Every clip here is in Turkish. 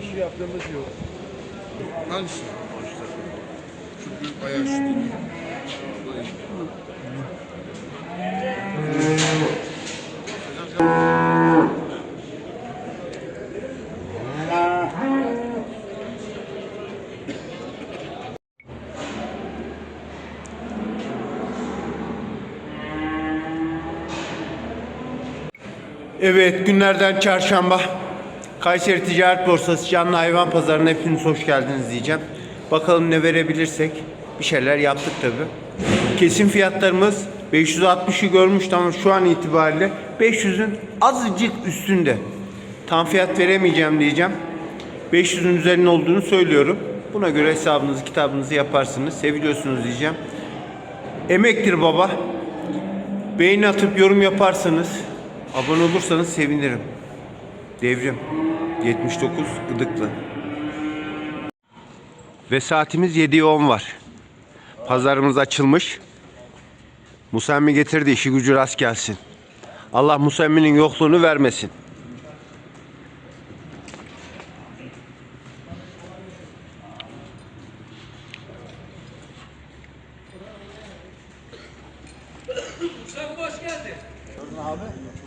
Bir şey yaptığımız yok. Hangisi? Şu büyük bayağı şu. Evet günlerden çarşamba. Kayseri Ticaret Borsası canlı hayvan pazarına hepiniz hoş geldiniz diyeceğim. Bakalım ne verebilirsek. Bir şeyler yaptık tabi. Kesim fiyatlarımız 560'ı görmüştü ama şu an itibariyle 500'ün azıcık üstünde. Tam fiyat veremeyeceğim diyeceğim. 500'ün üzerinde olduğunu söylüyorum. Buna göre hesabınızı kitabınızı yaparsınız. Seviliyorsunuz diyeceğim. Emektir baba. Beğeni atıp yorum yaparsanız, abone olursanız sevinirim. Devrim 79 Gıdıklı. Ve saatimiz 7'ye 10 var. Pazarımız açılmış. Musemmi getirdi işi gücü rast gelsin. Allah Musemmi'nin yokluğunu vermesin.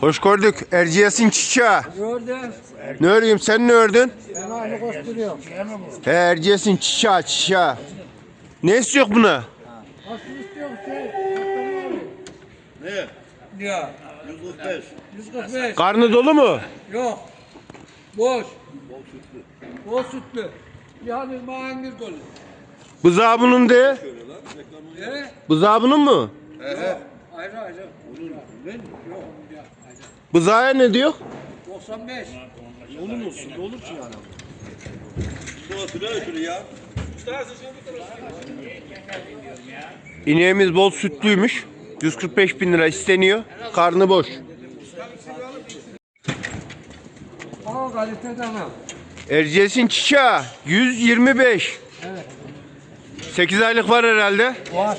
Hoş gördük. Erciyes'in çiçeği. Gördüm. Ne öreyim sen ne ördün? Ben aynı koşturuyorum. He Erciyes'in çiçeği çiçeği. Ne istiyor buna? Nasıl istiyorum şey? Ne? Ya. 145. 145. Karnı dolu mu? Yok. Boş. Bol sütlü. Bol sütlü. Yani mahangir dolu. Bızağı bunun de. Ne? Bızağı bunun mu? Ayrı ayrı. Onun ben yok. Ya. Bızağa ne diyor? 95. İneğimiz bol sütlüymüş. 145 bin lira isteniyor. Karnı boş. Ama kalite tamam. Erciyes'in çiçeği 125. 8 aylık var herhalde. Var.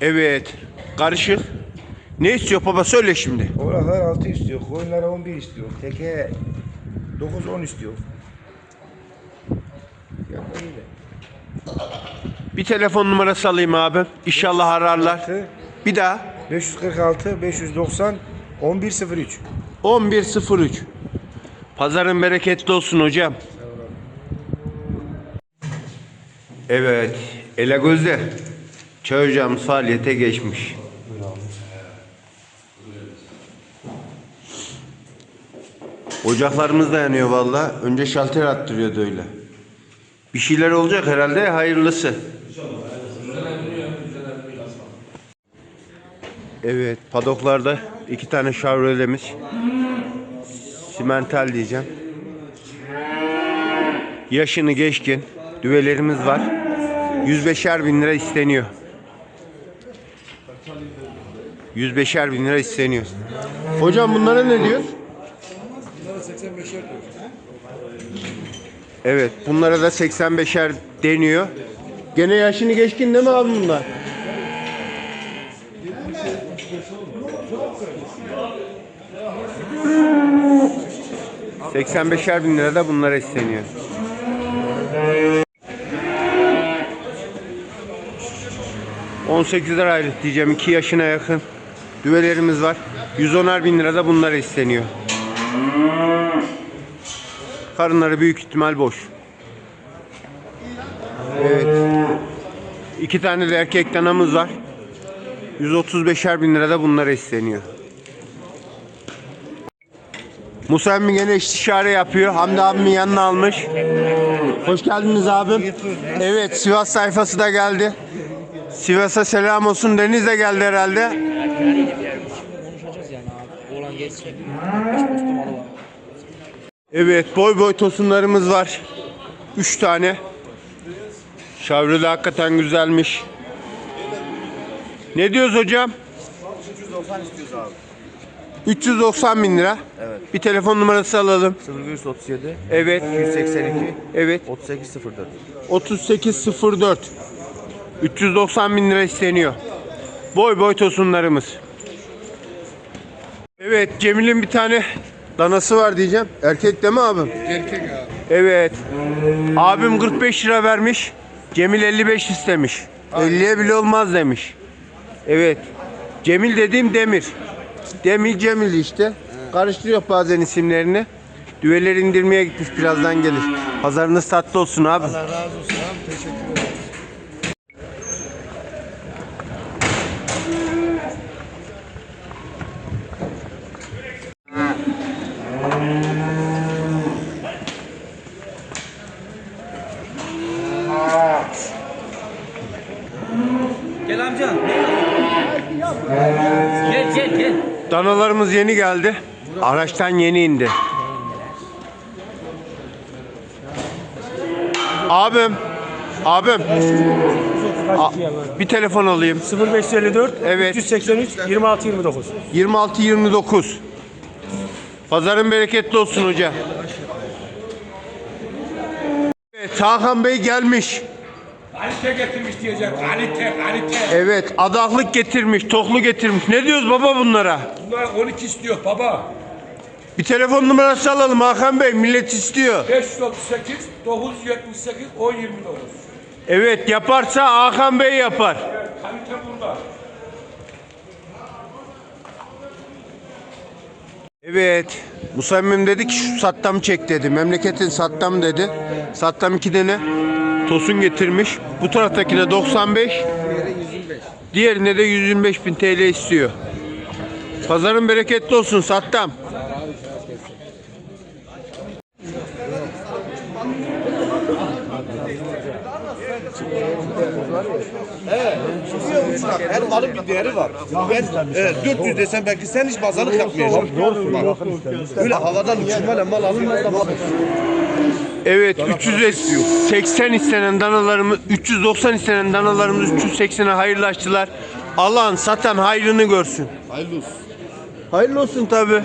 Evet. Karışık. Ne istiyor baba söyle şimdi. Oğlaklar 6 istiyor, koyunlara 11 istiyor, teke 9-10 istiyor. Ya böyle. Bir telefon numarası alayım abi. İnşallah ararlar. Bir daha. 546, 590, 1103. 1103. Pazarın bereketli olsun hocam. Evet. Ele gözde. Çay ocağımız faaliyete geçmiş. Ocaklarımız da yanıyor valla. Önce şalter attırıyordu öyle. Bir şeyler olacak herhalde hayırlısı. Evet padoklarda iki tane şavrolemiz. Simental diyeceğim. Yaşını geçkin. Düvelerimiz var. 105'er bin lira isteniyor. 105'er bin lira isteniyor. Hocam bunlara ne diyor? Bunlara 85'er diyor. Evet bunlara da 85'er deniyor. Gene yaşını geçkin değil mi abi bunlar? ...85'er bin lira da bunlara isteniyor. ...18'er aylık diyeceğim... ...2 yaşına yakın... ...düvelerimiz var... ...110'er bin lira da bunlara isteniyor. Karınları büyük ihtimal boş. Evet. İki tane de erkek danamız var. 135'er bin lira da bunlara isteniyor. Musa emmi gene istişare yapıyor. Hamdi abimin yanına almış. Hoş geldiniz abim. Evet Sivas sayfası da geldi. Sivas'a selam olsun. Deniz de geldi herhalde. Konuşacağız yani abi. Oğlan geçsin. Beş postu malı var. Evet boy boy tosunlarımız var. 3 tane. Şavrı da hakikaten güzelmiş. Ne diyoruz hocam? 390 istiyoruz abi. 390 bin lira. Evet. Bir telefon numarası alalım. 0537 Evet. 282 Evet. 3804. 3804. 390 bin lira isteniyor. Boy boy tosunlarımız. Evet Cemil'in bir tane danası var diyeceğim. Erkek değil mi abim? Erkek abi. Evet. Abim 45 lira vermiş. Cemil 55 istemiş. 50'ye bile olmaz demiş. Evet. Cemil dediğim Demir. Demir Cemil işte. Karıştırıyor bazen isimlerini. Düveler indirmeye gitmiş birazdan gelir. Pazarınız tatlı olsun abi. Allah razı olsun abi. Teşekkür ederim. Danalarımız yeni geldi. Araçtan yeni indi. Abim. Abim. A- bir telefon alayım. 0554 Evet. 383 26 29. 26-29. Pazarın bereketli olsun hoca. Evet, Hakan Bey gelmiş. Kalite getirmiş diyecek. Kalite, kalite. Evet, adaklık getirmiş, toklu getirmiş. Ne diyoruz baba bunlara? Bunlar 12 istiyor baba. Bir telefon numarası alalım Hakan Bey, millet istiyor. 538, 978, 1029. Evet, yaparsa Hakan Bey yapar. Kalite burada. Evet, Musammim dedi ki şu Sattam çek dedi. Memleketin Sattam dedi. Sattam iki tane tosun getirmiş. Bu taraftakine 95. Diğerine de 125 bin TL istiyor. Pazarın bereketli olsun Sattam. Her malın bir değeri var. Ben e, 400 desem belki sen hiç pazarlık yapmayacaksın. Öyle havadan uçurmayla mal alınmaz da mal. Evet 380 istenen danalarımız 390 istenen danalarımız 380'e hayırlaştılar. Alan satan hayrını görsün. Hayırlı olsun. Hayırlı olsun tabi.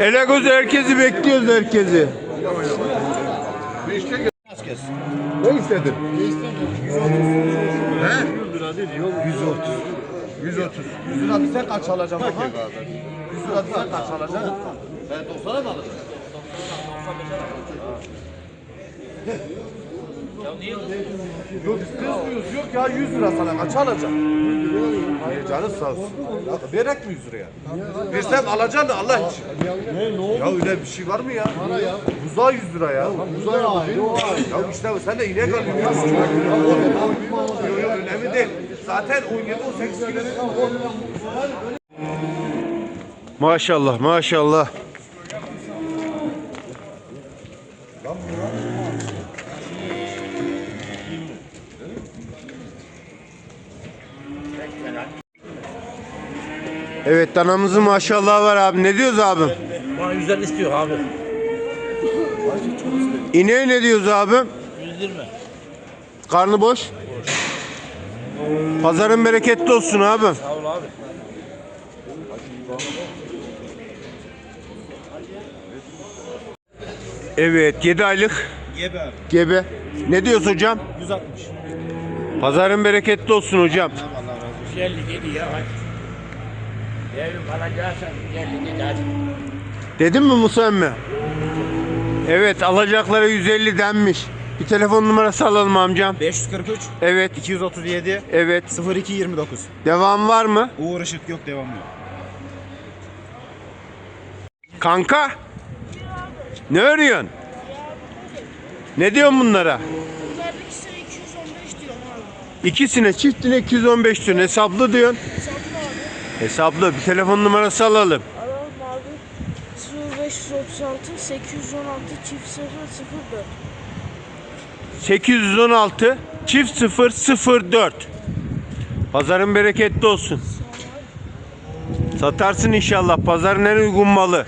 Ele göz herkesi bekliyoruz herkesi. Ne istedin? Ne istedin? 130. He? 100 lira değil, yok 130. 130. 100 lira sen kaç alacaksın? 100 lira sen kaç alacaksın? Ben 90'a mı alacağım? Yok kızmıyoruz yok ya 100 lira sana kaç alacağım? Hayır canı sağ olsun. Ya, verek mi 100 liraya? Versem alacaksın da Allah için. Ne, ne oldu? Ya öyle bir şey var mı ya? Para ya. Buzağı 100 lira ya. Buzağı ya? Ya işte sen de inek alıyorsun. Yok yok önemli değil. Zaten 17-18 kilo. Maşallah maşallah. Evet danamızın maşallah var abi. Ne diyoruz abim? Bana 150 istiyor abi. İneğe ne diyoruz abim? 120. Karnı boş. Pazarın bereketli olsun abim. Sağ ol abi. Evet 7 aylık Gebe abi. gebe. Ne diyoruz hocam? 160. Pazarın bereketli olsun hocam. 157 ya hadi. Devrim alacaksan 157 hadi. Dedin mi Musa emmi? Evet alacaklara 150 denmiş. Bir telefon numarası alalım amcam. 543 Evet, 237 evet. 02 29. Devam var mı? Uğur Işık yok devam yok. Kanka? Ne örüyorsun? Ne diyorsun bunlara? Bunlar ikisine 215 diyorum abi. İkisine çiftine 215 diyorsun. Hesaplı diyorsun. Hesaplı. Hesaplı. Bir telefon numarası alalım. Alalım abi. 0536 816 çift 004. 816 çift 004. Pazarın bereketli olsun. Satarsın inşallah. Pazarın en uygun malı.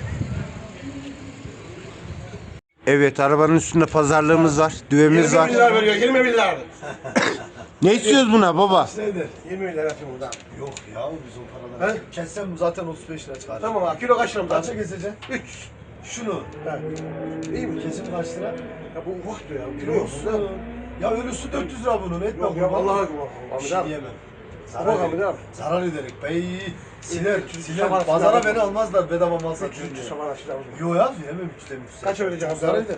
Evet arabanın üstünde pazarlığımız var. Düvemiz var. milyar veriyor 20 milyar. Ne istiyoruz buna baba? Nedir? 20 milyar yapayım burada. Yok ya biz o paraları. Kessem zaten 35 lira çıkar. Tamam abi kilo kaç lira burada? Kaça keseceksin? 3. Şunu. He. İyi mi? Kesim kaç lira? Ya bu ufak ya. Kilo yok. Ya ölüsü 400 lira bunun. Etme Yok ya vallahi yok. Bir Ahmet şey abi. diyemem. Zarar Zarar, Ahmet ederek, abi. zarar ederek. Bey siler, siler. Şaman- Pazara beni almazlar bedava mal satıyor 300 diye. şaman aşağı. Yok ya diyemem üçte üçte. Kaç vereceğim Zarar eder.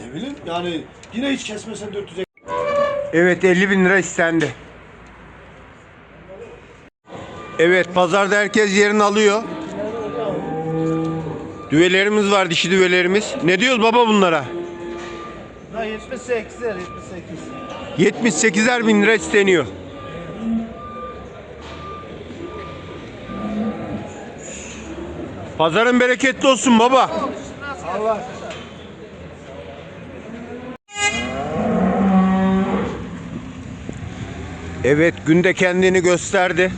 Ne bileyim yani yine hiç kesmesen 400'e Evet 50 bin lira istendi. Evet pazarda herkes yerini alıyor. Düvelerimiz var dişi düvelerimiz. Ne diyoruz baba bunlara? Ha 78 78. 78'er bin lira isteniyor. Pazarın bereketli olsun baba. Evet günde kendini gösterdi.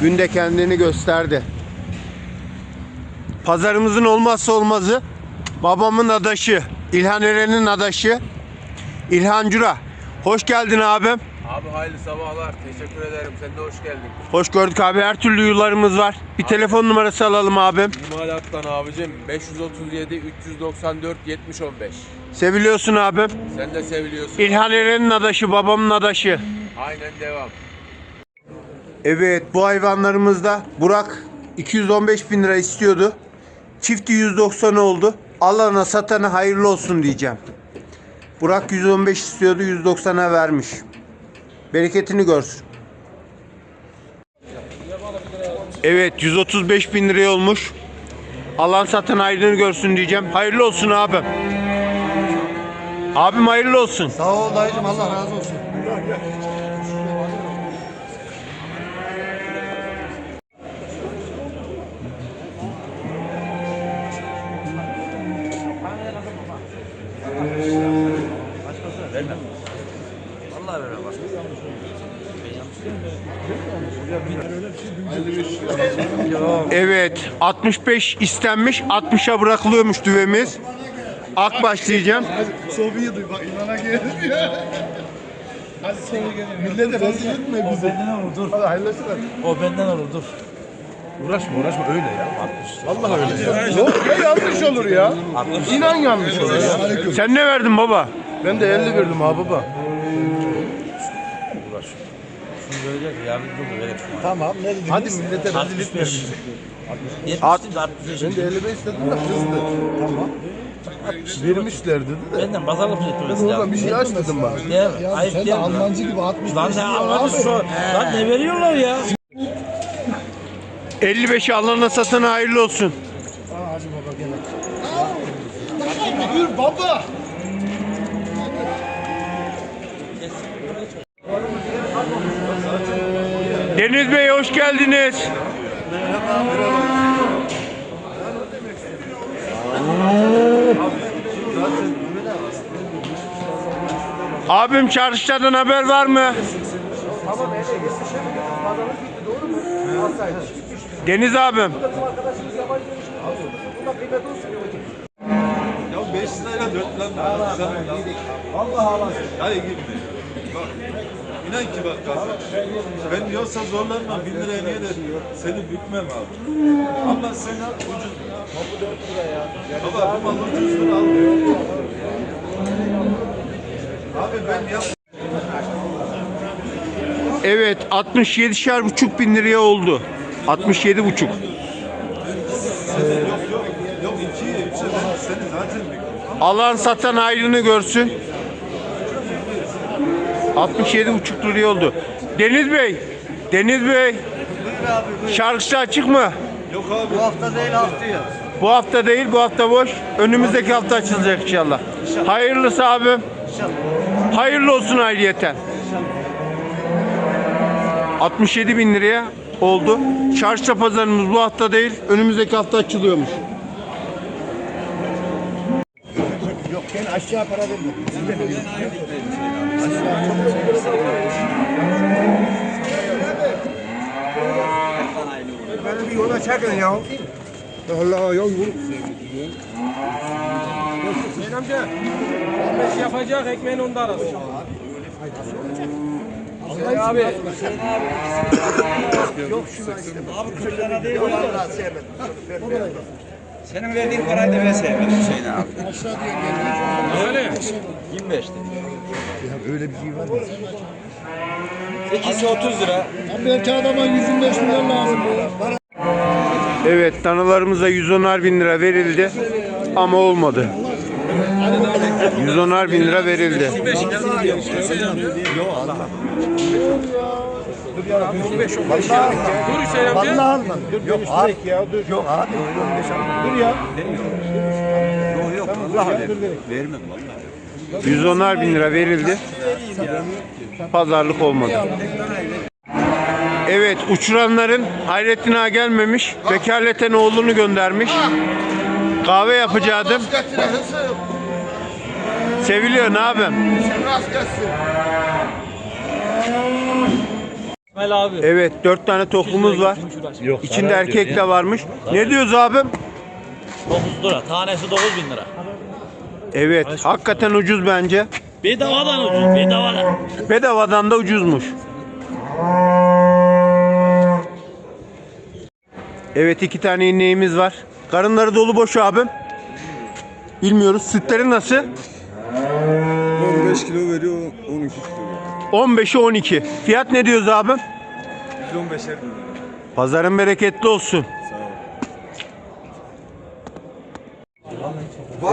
Günde kendini gösterdi. Pazarımızın olmazsa olmazı babamın adaşı, İlhan Eren'in adaşı İlhan Cura. Hoş geldin abim. Abi hayırlı sabahlar. Teşekkür ederim. Sen de hoş geldin. Hoş gördük abi. Her türlü yularımız var. Bir telefon numarası alalım abim. İmalattan abicim 537 394 70 15. Seviliyorsun abim. Sen de seviliyorsun. İlhan Eren'in adaşı, babamın adaşı. Aynen devam. Evet bu hayvanlarımızda Burak 215 bin lira istiyordu. Çifti 190 oldu. Alana satana hayırlı olsun diyeceğim. Burak 115 istiyordu 190'a vermiş. Bereketini görsün. Evet 135 bin liraya olmuş. Alan satan hayrını görsün diyeceğim. Hayırlı olsun abim. Abim hayırlı olsun. Sağ ol dayıcım Allah razı olsun. Evet 65 istenmiş 60'a bırakılıyormuş düvemiz. Ak başlayacağım. Sobiyi duy bak inana geldi ya. Hadi sonra gelelim. Millete rezil etme bizi. O benden olur dur. Hadi hayırlısı. O benden olur dur. Uğraşma uğraşma öyle ya. Allah öyle. Yok ya yanlış olur ya. İnan yanlış olur ya. Sen ne verdin baba? Ben de 50 verdim abi baba. Böyle yardımcı olur. An. Tamam ne dedin? Hadi millete rezil 65. etme. 70 de 65. Ben de 55 istedim de kızdı. Tamam. Vermişler dedi de. Benden pazarlık Ben etmesi oradan lazım? bir şey aç dedim bana. Değil mi? Ayıp değil mi? lan? Almancı gibi 65 Lan ne Almancı şu Lan ne veriyorlar ya? 55'i alana satana hayırlı olsun. Buyur baba. Deniz Bey hoş geldiniz. Abim çarşıdan haber var mı? Deniz abim. Ya 5 lirayla 4 lan. Allah Allah. Hayır gitme. Bak. İnan ki bak kardeşim. Ben yoksa zorlanmam. 1000 liraya niye de seni bükmem abi. Ama sen ucuz. Baba bu mal ucuzdur al. Abi ben yap. Evet 67'şer buçuk bin liraya oldu. 67 buçuk. Yok yok. Yok 2'ye 3'e ben seni zaten bükmem. Alan satan ayrını görsün. 67 buçuk liraya oldu. Deniz Bey, Deniz Bey. Şarkısı açık mı? Yok abi. Bu hafta değil haftaya. Bu hafta değil, bu hafta boş. Önümüzdeki hafta açılacak inşallah. Hayırlısı abim. Hayırlı olsun ayrıyeten. 67 bin liraya oldu. Çarşı pazarımız bu hafta değil, önümüzdeki hafta açılıyormuş. Yok ben aşağı para Böyle bir yola çekin ya. Allah ya yol. Hüseyin amca, ateş yapacak, ekmeğin onda arası. Hüseyin abi. Hüseyin abi. Yok şu Abi kırlara değil. Yok, sevmedim. Senin verdiğin parayı da ben sevmedim Hüseyin abi. Öyle. 25'ti. Öyle bir şey var mı? İkisi 30 lira. Belki adama 125 milyon lazım. Evet danalarımıza 110'ar bin lira verildi ama olmadı. 110'ar bin lira verildi. Dur Hüseyin amca. Vallahi alma. Yok abi. Ya, dur. Yok abi. Dur ya. Yok yok. Allah Vermem vallahi. 110'ar bin lira verildi. Pazarlık olmadı. Evet uçuranların Hayrettin Ağa gelmemiş. Vekaleten oğlunu göndermiş. Kahve yapacaktım. Seviliyor ne yapayım? İsmail abi. Evet dört tane toplumuz var. İçinde erkek de varmış. Ne diyoruz abim? 9 lira. Tanesi 9 bin lira. Evet hakikaten ucuz bence. Bedavadan ucuz. Bedavadan. Bedavadan da ucuzmuş. Evet iki tane ineğimiz var. Karınları dolu boş abim. Bilmiyoruz. Sütleri nasıl? 15 kilo veriyor, 12 kilo. 15'i 12. Fiyat ne diyoruz abim? 115'er lira. Pazarın bereketli olsun.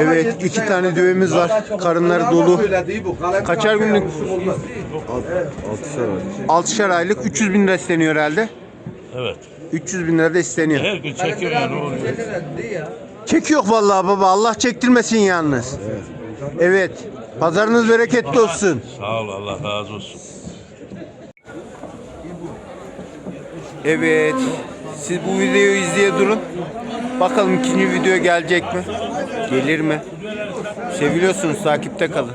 Evet iki tane düğümüz var. Karınları dolu. Kaçar günlük? 6'şer aylık 300 bin lira isteniyor herhalde. Evet. 300 bin lira da isteniyor. Her gün çekiyor ya ne oluyor? Çekiyor vallahi baba. Allah çektirmesin yalnız. Evet. Pazarınız bereketli olsun. Sağ ol Allah razı olsun. Evet. Siz bu videoyu izleye durun. Bakalım ikinci video gelecek mi? Gelir mi? Seviliyorsunuz. Takipte kalın.